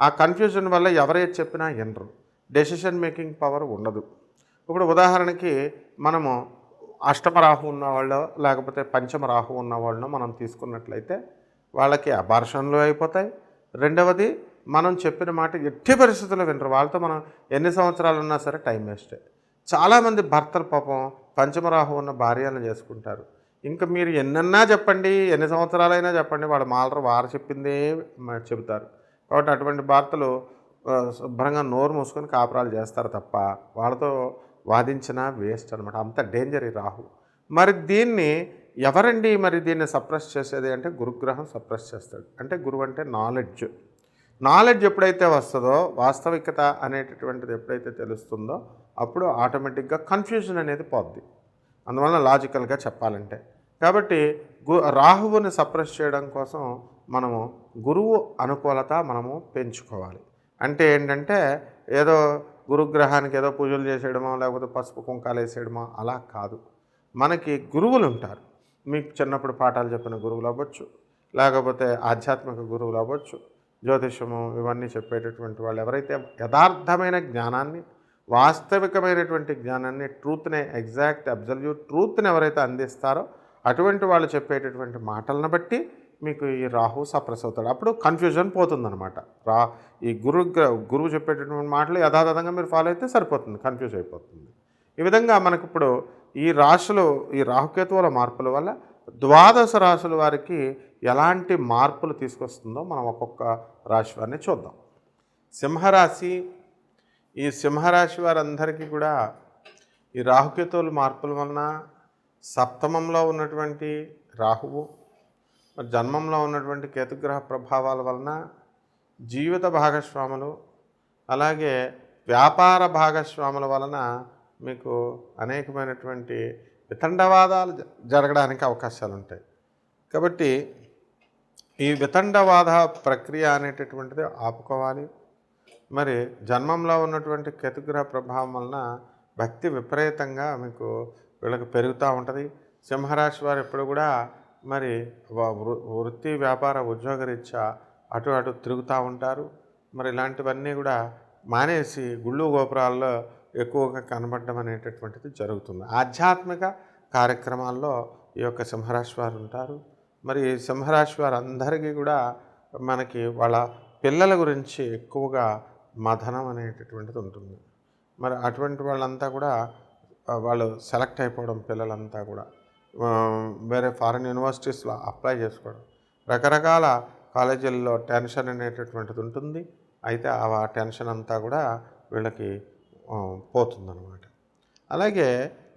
ఆ కన్ఫ్యూజన్ వల్ల ఎవరైతే చెప్పినా వినరు. డెసిషన్ మేకింగ్ పవర్ ఉండదు. ఇప్పుడు ఉదాహరణకి మనము అష్టమ రాహు ఉన్నవాళ్ళు లేకపోతే పంచమ రాహు ఉన్నవాళ్ళను మనం తీసుకున్నట్లయితే వాళ్ళకి అబార్షన్లు అయిపోతాయి. రెండవది మనం చెప్పిన మాట ఎట్టి పరిస్థితుల్లో వినరు. వాళ్ళతో మనం ఎన్ని సంవత్సరాలు ఉన్నా సరే టైం వేస్టే చాలామంది భర్తలు పాపం పంచమరాహు ఉన్న భార్యలను చేసుకుంటారు. ఇంకా మీరు ఎన్నన్నా చెప్పండి ఎన్ని సంవత్సరాలైనా చెప్పండి వాళ్ళు మాలరు వారు చెప్పిందే చెబుతారు. కాబట్టి అటువంటి భర్తలు శుభ్రంగా నోరు మూసుకొని కాపురాలు చేస్తారు తప్ప వాళ్ళతో వాదించినా వేస్ట్ అనమాట అంత డేంజర్ ఈ రాహు. మరి దీన్ని ఎవరండి మరి దీన్ని సప్రెస్ చేసేది అంటే గురుగ్రహం సప్రెస్ చేస్తాడు. అంటే గురువు అంటే నాలెడ్జ్. నాలెడ్జ్ ఎప్పుడైతే వస్తుందో వాస్తవికత అనేటటువంటిది ఎప్పుడైతే తెలుస్తుందో అప్పుడు ఆటోమేటిక్గా కన్ఫ్యూజన్ అనేది పోద్ది. అందువల్ల లాజికల్గా చెప్పాలంటే. కాబట్టి గు రాహువుని సప్రెస్ చేయడం కోసం మనము గురువు అనుకూలత మనము పెంచుకోవాలి. అంటే ఏంటంటే ఏదో గురుగ్రహానికి ఏదో పూజలు చేసేయడమో లేకపోతే పసుపు కుంకాలు వేసేయడమో అలా కాదు. మనకి గురువులు ఉంటారు. మీకు చిన్నప్పుడు పాఠాలు చెప్పిన గురువులు అవ్వచ్చు లేకపోతే ఆధ్యాత్మిక గురువులు అవ్వచ్చు జ్యోతిషము ఇవన్నీ చెప్పేటటువంటి వాళ్ళు ఎవరైతే యథార్థమైన జ్ఞానాన్ని వాస్తవికమైనటువంటి జ్ఞానాన్ని ట్రూత్ని ఎగ్జాక్ట్ అబ్జల్యూట్ ట్రూత్ని ఎవరైతే అందిస్తారో అటువంటి వాళ్ళు చెప్పేటటువంటి మాటలను బట్టి మీకు ఈ రాహు సప్రెస్ అవుతాడు అప్పుడు కన్ఫ్యూజన్ పోతుందనమాట రా ఈ గురు గురువు చెప్పేటటువంటి మాటలు యథాతథంగా మీరు ఫాలో అయితే సరిపోతుంది కన్ఫ్యూజ్ అయిపోతుంది. ఈ విధంగా మనకి ఇప్పుడు ఈ రాశులు ఈ రాహుకేతువుల మార్పుల వల్ల ద్వాదశ రాశుల వారికి ఎలాంటి మార్పులు తీసుకొస్తుందో మనం ఒక్కొక్క రాశి వారిని చూద్దాం. సింహరాశి ఈ సింహరాశి వారందరికీ కూడా ఈ రాహుకేతువుల మార్పుల వలన సప్తమంలో ఉన్నటువంటి రాహువు మరి జన్మంలో ఉన్నటువంటి కేతుగ్రహ ప్రభావాల వలన జీవిత భాగస్వాములు అలాగే వ్యాపార భాగస్వాముల వలన మీకు అనేకమైనటువంటి వితండవాదాలు జ- జరగడానికి అవకాశాలు ఉంటాయి కాబట్టి ఈ వితండవాద ప్రక్రియ అనేటటువంటిది ఆపుకోవాలి. మరి జన్మంలో ఉన్నటువంటి కేతుగ్రహ ప్రభావం వలన భక్తి విపరీతంగా మీకు వీళ్ళకి పెరుగుతూ ఉంటుంది. సింహరాశి వారు ఎప్పుడు కూడా మరి వృ- వృత్తి వ్యాపార ఉద్యోగరీత్యా అటు అటు తిరుగుతూ ఉంటారు. మరి ఇలాంటివన్నీ కూడా మానేసి గుళ్ళు గోపురాల్లో ఎక్కువగా కనబడడం అనేటటువంటిది జరుగుతుంది. ఆధ్యాత్మిక కార్యక్రమాల్లో ఈ యొక్క సింహరాశి వారు ఉంటారు. మరి సింహరాశి వారు అందరికీ కూడా మనకి వాళ్ళ పిల్లల గురించి ఎక్కువగా మథనం అనేటటువంటిది ఉంటుంది. మరి అటువంటి వాళ్ళంతా కూడా వాళ్ళు సెలెక్ట్ అయిపోవడం పిల్లలంతా కూడా. వేరే ఫారిన్ యూనివర్సిటీస్లో అప్లై చేసుకోవడం. రకరకాల కాలేజీల్లో టెన్షన్ అనేటటువంటిది ఉంటుంది. అయితే ఆ టెన్షన్ అంతా కూడా వీళ్ళకి పోతుందన్నమాట. అలాగే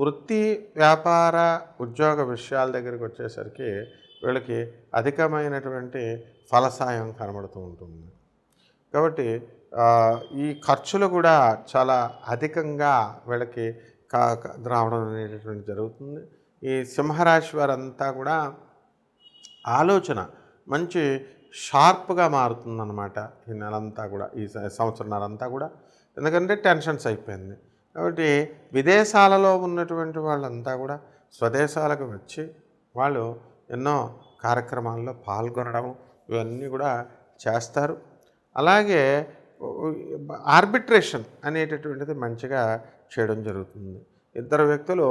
వృత్తి వ్యాపార ఉద్యోగ విషయాల దగ్గరికి వచ్చేసరికి వీళ్ళకి అధికమైనటువంటి ఫలసాయం కనబడుతూ ఉంటుంది. కాబట్టి ఈ ఖర్చులు కూడా చాలా అధికంగా వీళ్ళకి కా రావడం అనేటటువంటి జరుగుతుంది. ఈ సింహరాశి వారంతా కూడా ఆలోచన మంచి షార్ప్గా మారుతుందన్నమాట ఈ నెలంతా కూడా ఈ సంవత్సరం అంతా కూడా. ఎందుకంటే టెన్షన్స్ అయిపోయింది. కాబట్టి విదేశాలలో ఉన్నటువంటి వాళ్ళంతా కూడా స్వదేశాలకు వచ్చి వాళ్ళు ఎన్నో కార్యక్రమాల్లో పాల్గొనడం ఇవన్నీ కూడా చేస్తారు. అలాగే ఆర్బిట్రేషన్ అనేటటువంటిది మంచిగా చేయడం జరుగుతుంది. ఇద్దరు వ్యక్తులు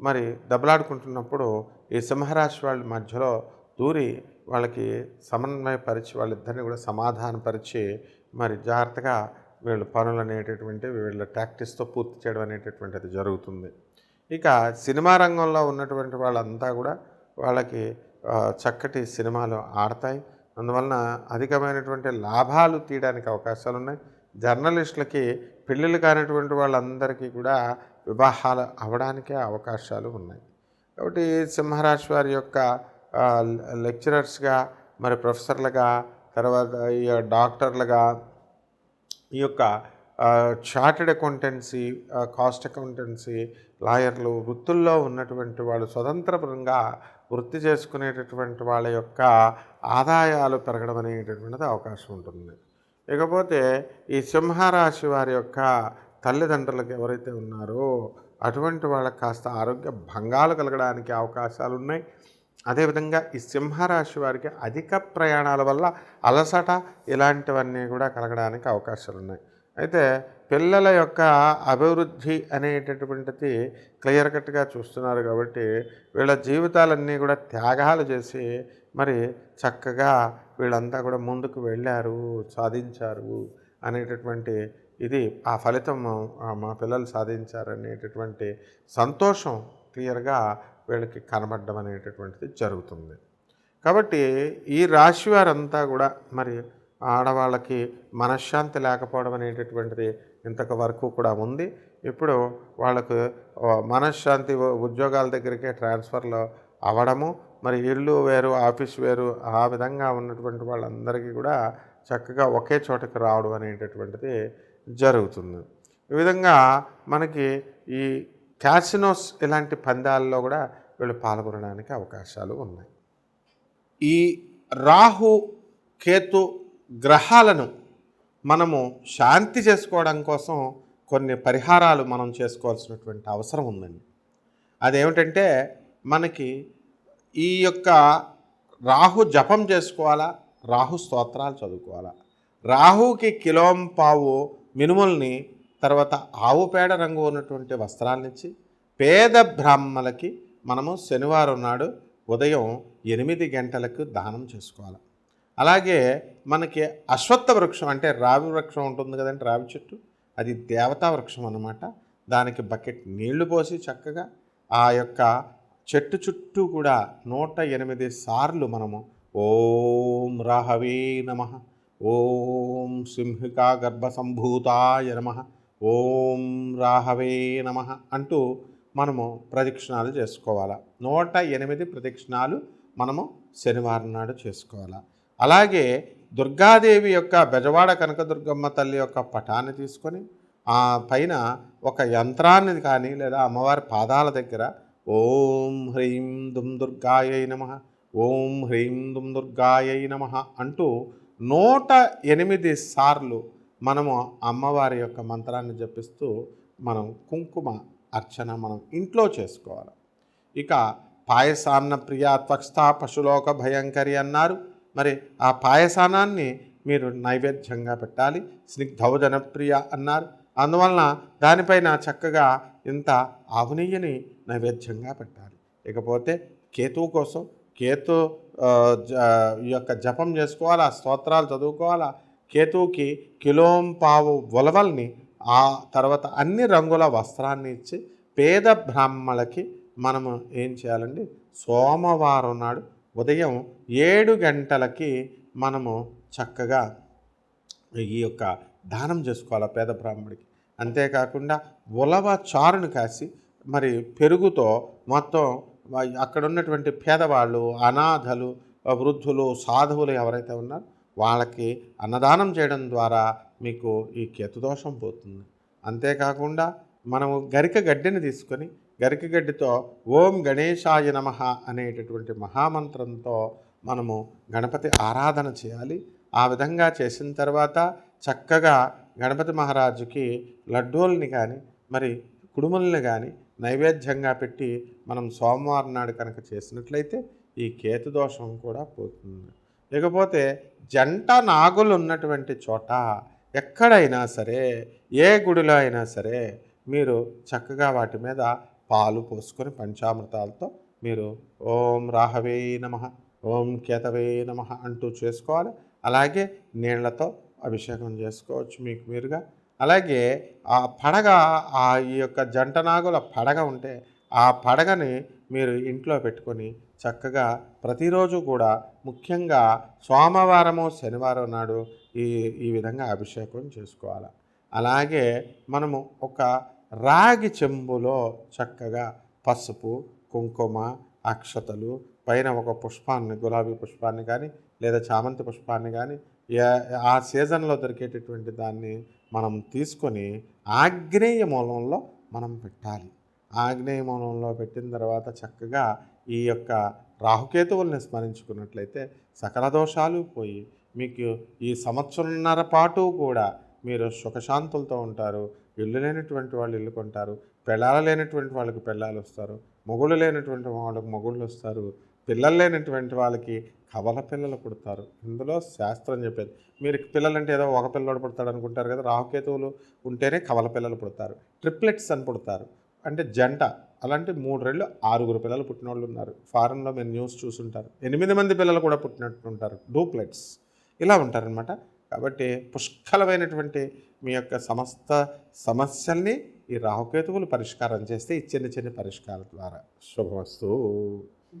మరి దెబ్బలాడుకుంటున్నప్పుడు ఈ సింహరాశి వాళ్ళ మధ్యలో దూరి వాళ్ళకి సమన్వయపరిచి వాళ్ళిద్దరిని కూడా సమాధానపరిచి మరి జాగ్రత్తగా వీళ్ళ పనులు అనేటటువంటి వీళ్ళ ప్రాక్టీస్తో పూర్తి చేయడం అనేటటువంటిది జరుగుతుంది. ఇక సినిమా రంగంలో ఉన్నటువంటి వాళ్ళంతా కూడా వాళ్ళకి చక్కటి సినిమాలు ఆడతాయి. అందువలన అధికమైనటువంటి లాభాలు తీయడానికి అవకాశాలు ఉన్నాయి జర్నలిస్టులకి పెళ్ళిళ్ళు కానటువంటి వాళ్ళందరికీ కూడా వివాహాలు అవ్వడానికే అవకాశాలు ఉన్నాయి. కాబట్టి సింహరాజ్ వారి యొక్క లెక్చరర్స్గా మరి ప్రొఫెసర్లుగా తర్వాత ఈ డాక్టర్లుగా ఈ యొక్క చార్టెడ్ అకౌంటెన్సీ కాస్ట్ అకౌంటెన్సీ లాయర్లు వృత్తుల్లో ఉన్నటువంటి వాళ్ళు స్వతంత్రపరంగా వృత్తి చేసుకునేటటువంటి వాళ్ళ యొక్క ఆదాయాలు పెరగడం అనేటటువంటిది అవకాశం ఉంటుంది. ఇకపోతే ఈ సింహరాశి వారి యొక్క తల్లిదండ్రులకు ఎవరైతే ఉన్నారో అటువంటి వాళ్ళకి కాస్త ఆరోగ్య భంగాలు కలగడానికి అవకాశాలు ఉన్నాయి. అదేవిధంగా ఈ సింహరాశి వారికి అధిక ప్రయాణాల వల్ల అలసట ఇలాంటివన్నీ కూడా కలగడానికి అవకాశాలు ఉన్నాయి. అయితే పిల్లల యొక్క అభివృద్ధి అనేటటువంటిది క్లియర్ కట్గా చూస్తున్నారు కాబట్టి వీళ్ళ జీవితాలన్నీ కూడా త్యాగాలు చేసి మరి చక్కగా వీళ్ళంతా కూడా ముందుకు వెళ్ళారు సాధించారు అనేటటువంటి ఇది ఆ ఫలితం మా పిల్లలు సాధించారు అనేటటువంటి సంతోషం క్లియర్గా వీళ్ళకి కనబడడం అనేటటువంటిది జరుగుతుంది. కాబట్టి ఈ రాశి వారంతా కూడా మరి ఆడవాళ్ళకి మనశ్శాంతి లేకపోవడం అనేటటువంటిది ఇంతకు వరకు కూడా ఉంది. ఇప్పుడు వాళ్ళకు మనశ్శాంతి ఉ- ఉద్యోగాల దగ్గరికే ట్రాన్స్ఫర్లో అవ్వడము మరి ఇల్లు వేరు ఆఫీస్ వేరు ఆ విధంగా ఉన్నటువంటి వాళ్ళందరికీ కూడా చక్కగా ఒకే చోటకి రావడం అనేటటువంటిది జరుగుతుంది. ఈ విధంగా మనకి ఈ క్యాసినోస్ ఇలాంటి పందాల్లో కూడా వీళ్ళు పాల్గొనడానికి అవకాశాలు ఉన్నాయి. ఈ రాహు కేతు గ్రహాలను మనము శాంతి చేసుకోవడం కోసం కొన్ని పరిహారాలు మనం చేసుకోవాల్సినటువంటి అవసరం ఉందండి. అదేమిటంటే మనకి ఈ యొక్క రాహు జపం చేసుకోవాలా? రాహు స్తోత్రాలు చదువుకోవాలా? రాహుకి కిలోం పావు మినుముల్ని తర్వాత ఆవు పేడ రంగు ఉన్నటువంటి వస్త్రాలనిచ్చి పేద బ్రాహ్మలకి మనము శనివారం నాడు ఉదయం ఎనిమిది గంటలకు దానం చేసుకోవాలి? అలాగే మనకి అశ్వత్థ వృక్షం అంటే రావి వృక్షం ఉంటుంది కదండి రావి చెట్టు. అది దేవతా వృక్షం అన్నమాట. దానికి బకెట్ నీళ్ళు పోసి చక్కగా ఆ యొక్క చెట్టు చుట్టూ కూడా నూట ఎనిమిది సార్లు మనము ఓం రాహవే నమ ఓం సింహికా గర్భసంభూతాయ నమ ఓం రాహవే నమ అంటూ మనము ప్రదక్షిణాలు చేసుకోవాలి. నూట ఎనిమిది ప్రదక్షిణాలు మనము శనివారం నాడు చేసుకోవాలి. అలాగే దుర్గాదేవి యొక్క బెజవాడ కనకదుర్గమ్మ తల్లి యొక్క పటాన్ని తీసుకొని ఆ పైన ఒక యంత్రాన్ని కానీ లేదా అమ్మవారి పాదాల దగ్గర ఓం హ్రీం దుమ్ దుర్గాయై నమ ఓం హ్రీం దుమ్ దుర్గాయై నమ అంటూ నూట ఎనిమిది సార్లు మనము అమ్మవారి యొక్క మంత్రాన్ని జపిస్తూ మనం కుంకుమ అర్చన మనం ఇంట్లో చేసుకోవాలి. ఇక పాయసాన్న ప్రియ త్వక్స్థ పశులోక భయంకరి అన్నారు. మరి ఆ పాయసానాన్ని మీరు నైవేద్యంగా పెట్టాలి స్నిగ్ధౌజనప్రియ అన్నారు. అందువలన దానిపైన చక్కగా ఇంత ఆవునెయ్యని నైవేద్యంగా పెట్టాలి. ఇకపోతే కేతువు కోసం కేతు జ- ఈ యొక్క జపం చేసుకోవాలా స్తోత్రాలు చదువుకోవాలా? కేతువుకి కిలోం పావు ఉలవల్ని ఆ తర్వాత అన్ని రంగుల వస్త్రాన్ని ఇచ్చి పేద బ్రాహ్మణులకి మనము ఏం చేయాలండి? సోమవారం నాడు ఉదయం ఏడు గంటలకి మనము చక్కగా ఈ యొక్క దానం చేసుకోవాలి పేద బ్రాహ్మడికి అంతేకాకుండా ఉలవ చారును కాసి మరి పెరుగుతో మొత్తం అక్కడ ఉన్నటువంటి పేదవాళ్ళు అనాథలు వృద్ధులు సాధువులు ఎవరైతే ఉన్నారో వాళ్ళకి అన్నదానం చేయడం ద్వారా మీకు ఈ కేతుదోషం పోతుంది. అంతేకాకుండా మనము గరిక గడ్డిని తీసుకొని గరిక గడ్డితో ఓం గణేశాయ నమ అనేటటువంటి మహామంత్రంతో మనము గణపతి ఆరాధన చేయాలి. ఆ విధంగా చేసిన తర్వాత చక్కగా గణపతి మహారాజుకి లడ్డూల్ని కానీ మరి కుడుములను కానీ నైవేద్యంగా పెట్టి మనం సోమవారం నాడు కనుక చేసినట్లయితే ఈ కేతు దోషం కూడా పోతుంది. ఇకపోతే జంట నాగులు ఉన్నటువంటి చోట ఎక్కడైనా సరే ఏ గుడిలో అయినా సరే మీరు చక్కగా వాటి మీద పాలు పోసుకొని పంచామృతాలతో మీరు ఓం రాహవే నమ ఓం కేతవే నమ అంటూ చేసుకోవాలి. అలాగే నీళ్ళతో అభిషేకం చేసుకోవచ్చు మీకు మీరుగా. అలాగే ఆ పడగ ఆ ఈ యొక్క జంట నాగుల పడగ ఉంటే ఆ పడగని మీరు ఇంట్లో పెట్టుకొని చక్కగా ప్రతిరోజు కూడా ముఖ్యంగా సోమవారము శనివారం నాడు ఈ ఈ విధంగా అభిషేకం చేసుకోవాలి. అలాగే మనము ఒక రాగి చెంబులో చక్కగా పసుపు కుంకుమ అక్షతలు పైన ఒక పుష్పాన్ని గులాబీ పుష్పాన్ని కానీ లేదా చామంతి పుష్పాన్ని కానీ ఆ సీజన్లో దొరికేటటువంటి దాన్ని మనం తీసుకొని ఆగ్నేయ మూలంలో మనం పెట్టాలి. ఆగ్నేయ మూలంలో పెట్టిన తర్వాత చక్కగా ఈ యొక్క రాహుకేతువుల్ని స్మరించుకున్నట్లయితే సకల దోషాలు పోయి మీకు ఈ సంవత్సరంన్నర పాటు కూడా మీరు సుఖశాంతులతో ఉంటారు. ఇల్లు లేనటువంటి వాళ్ళు ఇల్లు కొంటారు. పెళ్ళాలు లేనటువంటి వాళ్ళకి పెళ్ళాలు వస్తారు. మొగుళ్ళు లేనటువంటి వాళ్ళకి మొగుళ్ళు వస్తారు. పిల్లలు లేనటువంటి వాళ్ళకి కవల పిల్లలు పుడతారు. ఇందులో శాస్త్రం చెప్పేది. మీరు పిల్లలంటే ఏదో ఒక పిల్లడు పుడతాడు అనుకుంటారు కదా రాహుకేతువులు ఉంటేనే కవల పిల్లలు పుడతారు. ట్రిప్లెట్స్ అని పుడతారు. అంటే జంట. అలాంటి మూడు రెళ్ళు ఆరుగురు పిల్లలు పుట్టిన వాళ్ళు ఉన్నారు. ఫారెన్లో మీరు న్యూస్ చూసుంటారు. ఎనిమిది మంది పిల్లలు కూడా పుట్టినట్టు ఉంటారు. డూప్లెట్స్. ఇలా ఉంటారనమాట కాబట్టి పుష్కలమైనటువంటి మీ యొక్క సమస్త సమస్యల్ని ఈ రాహుకేతువులు పరిష్కారం చేస్తే ఈ చిన్న చిన్న పరిష్కారాల ద్వారా. శుభవస్తు